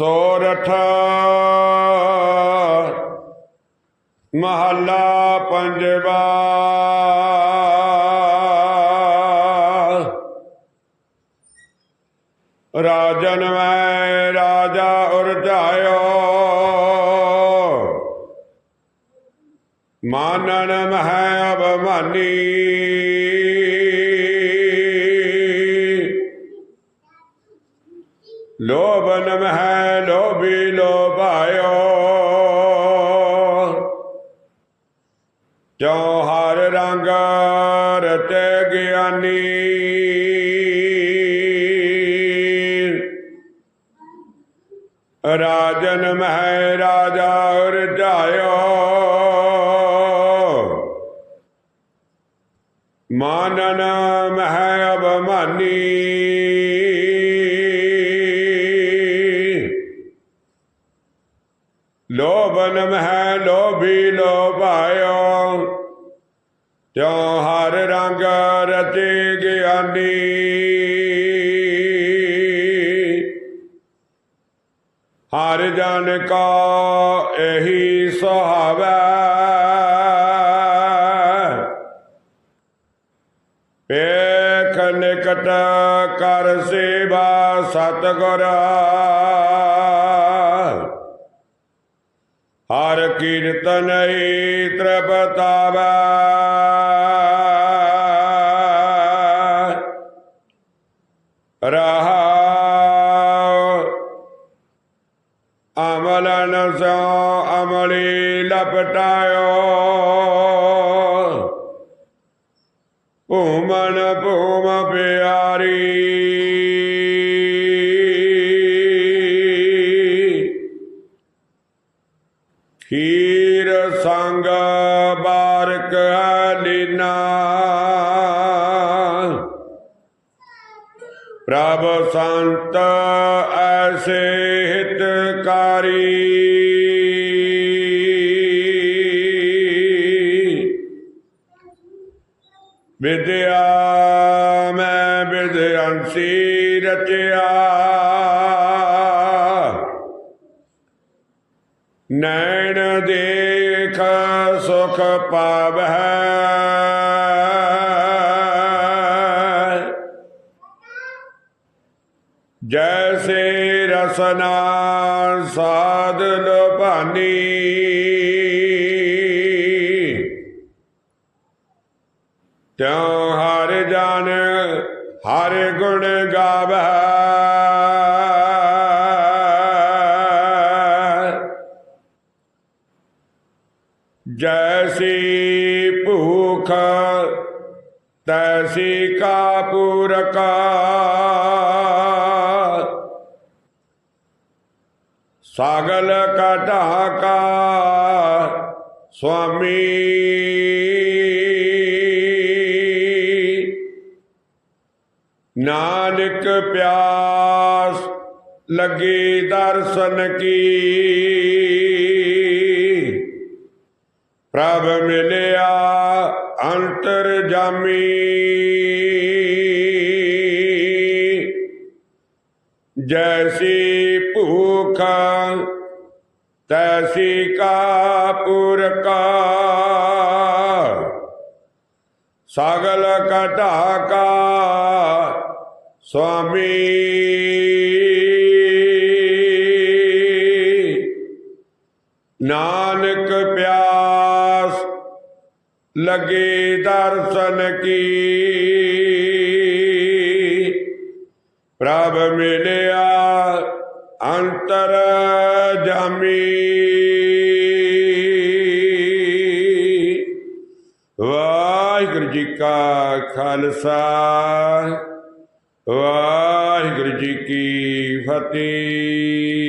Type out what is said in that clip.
ਸੋਰਠ ਮਹੱਲਾ ਪੰਜਵਾ। ਰਾਜਨ ਮੈਂ ਰਾਜਾ ਉਰਝਾਇਓ ਮਾਨਨ ਮਹਿ ਅਬਮਾਨੀ ਲੋਭਨ ਮਹਿ ਲੋਭੀ ਲੋਭਾਇਓ। ਜੋ ਹਰ ਰੰਗ ਰਤੇ ਗਿਆਨੀ? ਰਾਜਨ ਮਹਿ ਰਾਜਾ ਉਰਝਾਇਓ ਮਾਨਨ ਮਹਿ ਅਬਮਾਨੀ ਲੋਭਨ ਮਹਿ ਲੋਭੀ ਲੋਭਾਇਓ। ਤਿਉ ਹਰ ਰੰਗ ਰਤੇ ਗਿਆਨੀ। ਹਰ ਜਨ ਕਾ ਇਹੀ ਸੁਹਾਵੈ। ਏਖ ਨਿਕਟ ਕਰ ਸੇਵਾ ਸਤਗੁਰ। ਹਰ ਕੀਰਤਨ ਹੀ ਤ੍ਰਿਪਤਾਵੈ ਰਹਾ ਅਮਲਨ ਸੋ ਅਮਲੀ ਲਪਟਾਇਓ। ਭੂਮਨ ਭੂਮ ਪਿਆ ਖੀਰ ਸੰਗ ਬਾਰਕ ਲੀਨਾ ਪ੍ਰਭ ਸੰਤ ਐਸੇ ਹਿਤਕਾਰੀ। ਵਿਦਿਆ ਮੈਂ ਵਿਦਿਅੰਸੀ ਰਚਿਆ। ਨੈ ਦੇਖ ਸੁਖ ਪਾਵੈ ਜੈਸੇ ਰਸਨਾ ਸਾਧ ਲੁਭਾਨੀ ਤਿਉ ਹਰ ਜਨ ਹਰ ਗੁਣ ਗਾਵੈ ਜੈਸੀ ਭੂਖ ਤੈਸੀ ਕਾ ਪੂਰਕਾ ਸਾਗਲ ਕਟਾ ਕਾ ਸੁਆਮੀ ਨਾਨਕ ਪਿਆਸ ਲੱਗੀ ਦਰਸ਼ਨ ਕੀ ਪ੍ਰਭ ਮਿਲਿਆ ਅੰਤਰ ਜਾਮੀ। ਜੈਸੀ ਭੂਖ, ਤੈਸੀ ਕਾ ਪੁਰਕਾ ਸਾਗਲ ਕਟਾ ਕਾ ਸੁਆਮੀ। ਨਾਨਕ ਪਿਆਸ ਲਗੇ ਦਰਸ਼ਨ ਕੀ? ਪ੍ਰਭ ਮਿਲਿਆ ਅੰਤਰ ਜਾਮੀ। ਵਾਹਿਗੁਰੂ ਜੀ ਕਾ ਖਾਲਸਾ, ਵਾਹਿਗੁਰੂ ਜੀ ਕੀ ਫਤਿਹ।